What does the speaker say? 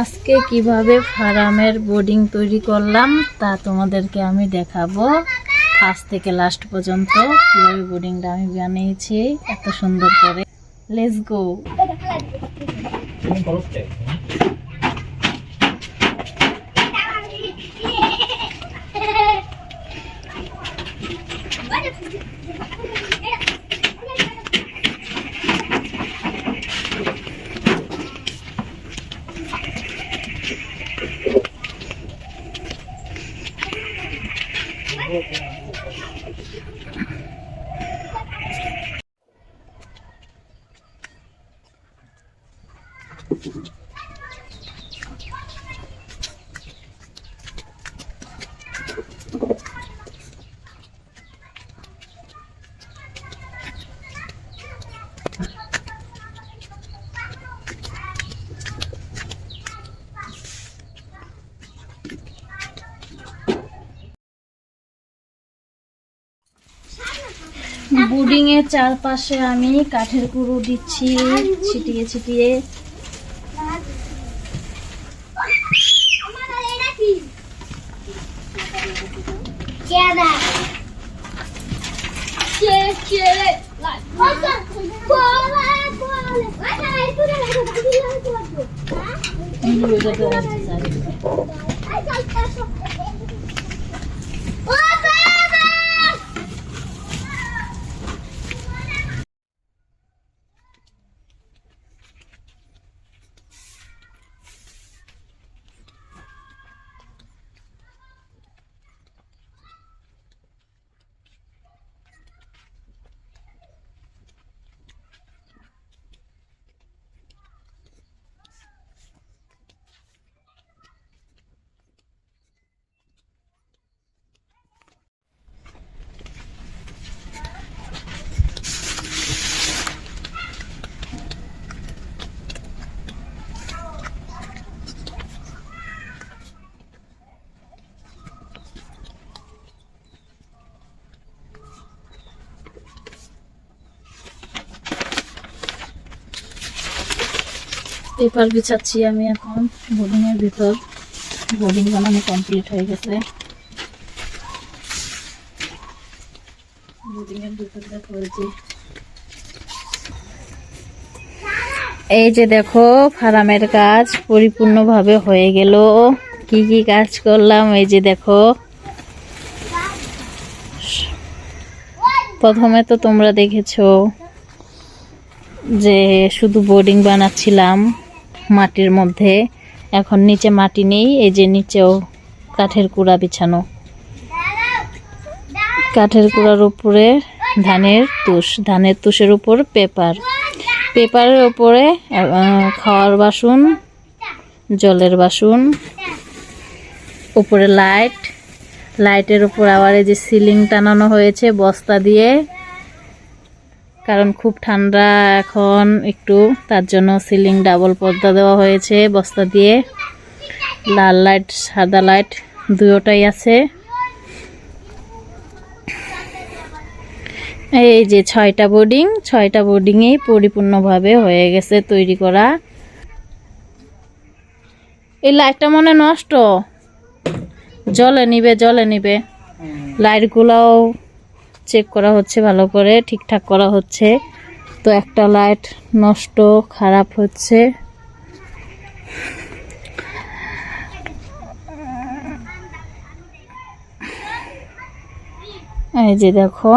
আজকে কীভাবে ফার্মের বোর্ডিং তৈরি করলাম তা তোমাদেরকে আমি দেখাবো। ফার্স্ট থেকে লাস্ট পর্যন্ত কীভাবে বোর্ডিংটা আমি বানিয়েছি এত সুন্দর করে। লেটস গো বোর্ডিং এর চারপাশে আমি কাঠের গুঁড়ো দিচ্ছি ছিটিয়ে ছিটিয়ে 家的。接接嘞，来，我过来过来，我来过来过来，过来过来。你？哎，পেপার বিছাচ্ছি আমি এখন বোর্ডিং এর ভিতর। বোর্ডিং বানানো কমপ্লিট হয়ে গেছে। এই যে দেখো, ফার্মের কাজ পরিপূর্ণভাবে হয়ে গেল। কি কি কাজ করলাম, এই যে দেখো। প্রথমে তো তোমরা দেখেছ যে শুধু বোর্ডিং বানাচ্ছিলাম। মাটির মধ্যে। এখন নিচে মাটি নেই, এই যে নিচেও কাঠের কুড়া বিছানো। কাঠের কুড়ার উপরে ধানের তুষ, ধানের তুষের উপর পেপার। পেপারের উপরে খাওয়ার বাসন, জলের বাসন, উপরে লাইট। লাইটের উপর আবার এই যে সিলিং টানানো হয়েছে বস্তা দিয়ে। কারণ খুব ঠান্ডা এখন একটু তার জন্য সিলিং ডাবল পর্দা দেওয়া হয়েছে বস্তা দিয়ে। লাল লাইট সাদা লাইট দুটোটাই আছে। এই যে ছয়টা বোর্ডিং ছয়টা বোর্ডিংয়েই পরিপূর্ণভাবে হয়ে গেছে তৈরি করা। এই লাইটটা মনে নষ্ট? জলে নিবে জলে নিবে। লাইটগুলোও চেক করা হচ্ছে, ভালো করে ঠিকঠাক করা হচ্ছে। তো একটা লাইট নষ্ট, খারাপ হচ্ছে। এই যে দেখো